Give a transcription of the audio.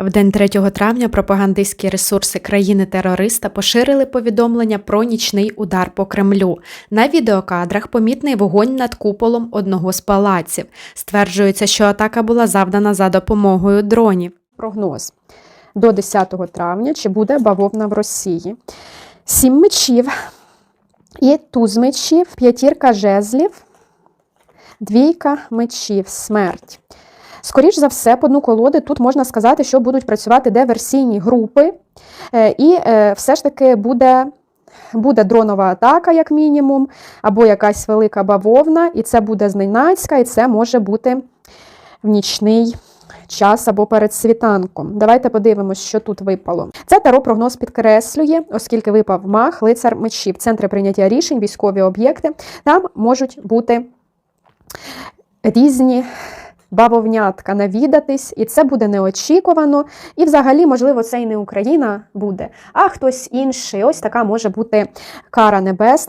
В день 3 травня пропагандистські ресурси країни-терориста поширили повідомлення про нічний удар по Кремлю. На відеокадрах помітний вогонь над куполом одного з палаців. Стверджується, що атака була завдана за допомогою дронів. прогноз до 10 травня, чи буде бавовна в Росії. Сім мечів і туз мечів, п'ятірка жезлів, двійка мечів, смерть. Скоріш за все, по дну колоди тут можна сказати, що будуть працювати диверсійні групи, е, і е, все ж таки буде. Буде дронова атака, як мінімум, або якась велика бавовна, і це буде зненацька, і це може бути в нічний час або перед світанком. Давайте подивимось, що тут випало. Це таро прогноз підкреслює, оскільки випав мах, лицар мечів, центри прийняття рішень, військові об'єкти. Там можуть бути різні. Бавовнятка навідатись, і це буде неочікувано. І, взагалі, можливо, це і не Україна буде, а хтось інший. Ось така може бути кара небесна.